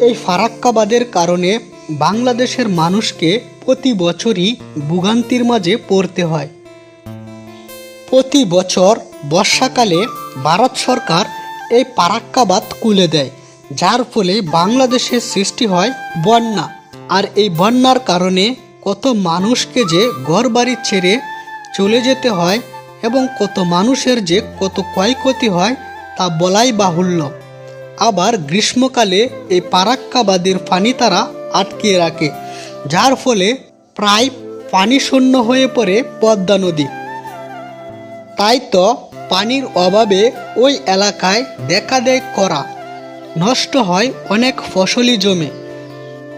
এই ফারাক্কাবাদের কারণে বাংলাদেশের মানুষকে প্রতি বছরই ভোগান্তির মাঝে পড়তে হয়। প্রতি বছর বর্ষাকালে ভারত সরকার এই পারাক্কাবাদ খুলে দেয়, যার ফলে বাংলাদেশের সৃষ্টি হয় বন্যা। আর এই বন্যার কারণে কত মানুষকে যে ঘরবাড়ি ছেড়ে চলে যেতে হয় এবং কত মানুষের যে কত ক্ষয়ক্ষতি হয় তা বলাই বাহুল্য। আবার গ্রীষ্মকালে এই পারাক্কাবাদের পানি তারা আটকিয়ে রাখে, যার ফলে প্রায় পানি শূন্য হয়ে পড়ে পদ্মা নদী। তাই তো পানির অভাবে ওই এলাকায় দেখা দেয় করা, নষ্ট হয় অনেক ফসলি জমি।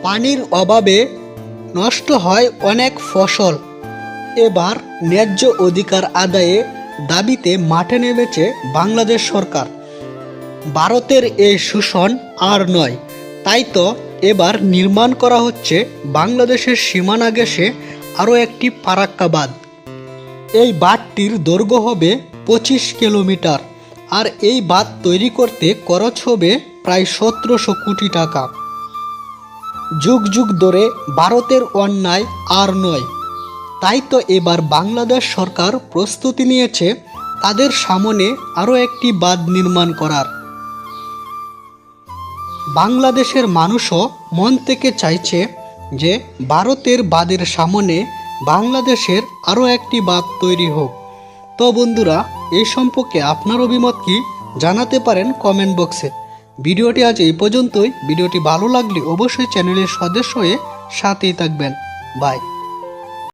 পানির অভাবে নষ্ট হয় অনেক ফসল। এবার ন্যায্য অধিকার আদায়ে দাবিতে মাঠে নেমেছে বাংলাদেশ সরকার। ভারতের এই শোষণ আর নয়। তাই তো এবার নির্মাণ করা হচ্ছে বাংলাদেশের সীমানা গেছে আরও একটি ফারাক্কাবাদ। এই বাঁধটির দৈর্ঘ্য হবে পঁচিশ কিলোমিটার আর এই বাঁধ তৈরি করতে খরচ হবে প্রায় সতেরোশো কোটি টাকা। যুগ যুগ ধরে ভারতের অন্যায় আর নয়। তাই তো এবার বাংলাদেশ সরকার প্রস্তুতি নিয়েছে তাদের সামনে আরও একটি বাঁধ নির্মাণ করার। বাংলাদেশের মানুষও মন থেকে চাইছে যে ভারতের বাদের সামনে বাংলাদেশের আরও একটি বাদ তৈরি হোক। তো বন্ধুরা এই সম্পর্কে আপনার অভিমত কি জানাতে পারেন কমেন্ট বক্সে। ভিডিওটি আজ এই পর্যন্তই। ভিডিওটি ভালো লাগলে অবশ্যই চ্যানেলের সদস্য হয়ে সাথেই থাকবেন। বাই।